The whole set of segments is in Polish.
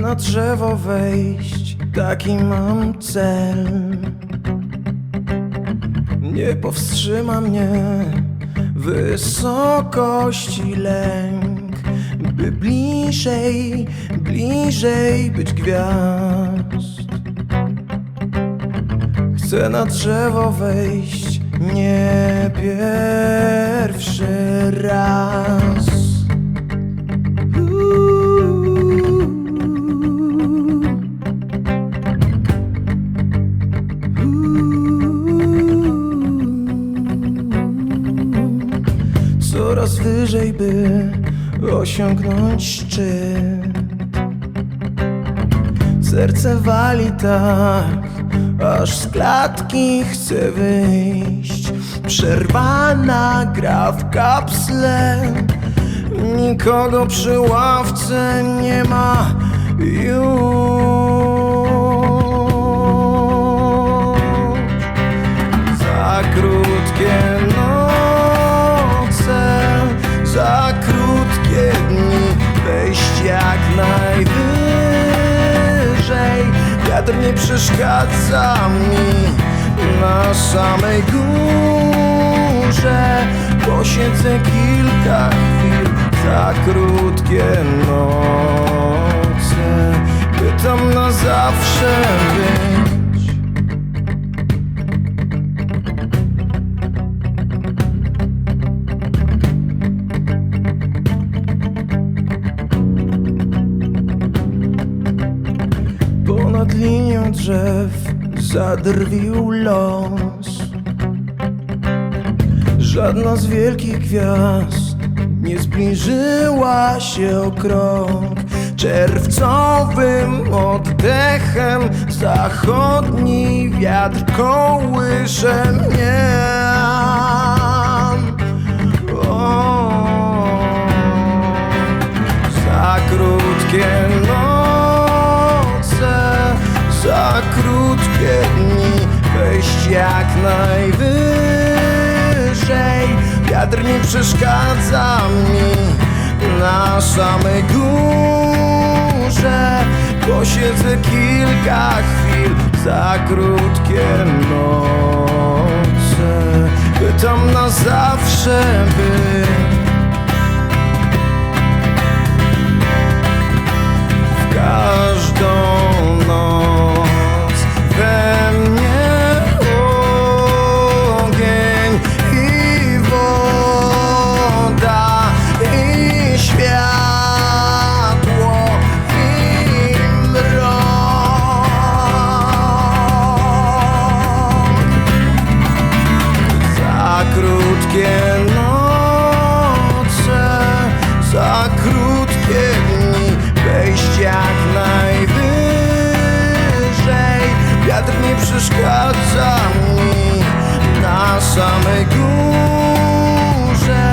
na drzewo wejść, taki mam cel. Nie powstrzyma mnie wysokości lęk, by bliżej, bliżej być gwiazd. Chcę na drzewo wejść nie pierwszy raz. Coraz wyżej, by osiągnąć szczyt. Serce wali tak, aż z klatki chce wyjść. Przerwana gra w kapsle, nikogo przy ławce nie ma już. Najwyżej. Wiatr nie przeszkadza mi na samej górze. Posiedzę kilka chwil, za krótkie noce, by tam na zawsze być. Linią drzew zadrwił los. Żadna z wielkich gwiazd nie zbliżyła się o krok. Czerwcowym oddechem zachodni wiatr kołysze mnie Wejść jak najwyżej. Wiatr nie przeszkadza mi na samej górze. Posiedzę kilka chwil za krótkie noce By tam na zawsze być Wiatr nie przeszkadza mi na samej górze.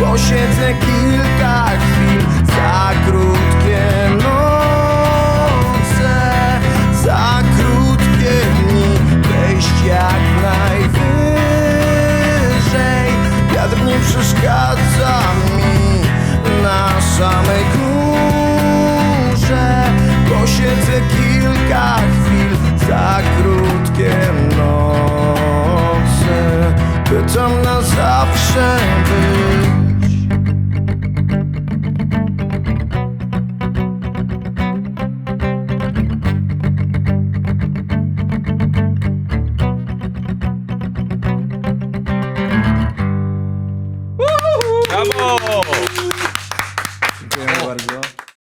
Posiedzę kilka chwil, za krótkie noce, za krótkie dni, wejść jak najwyżej. Wiatr nie przeszkadza mi na samej górze. Posiedzę kilka chwil, za krótkie noce, by tam na zawsze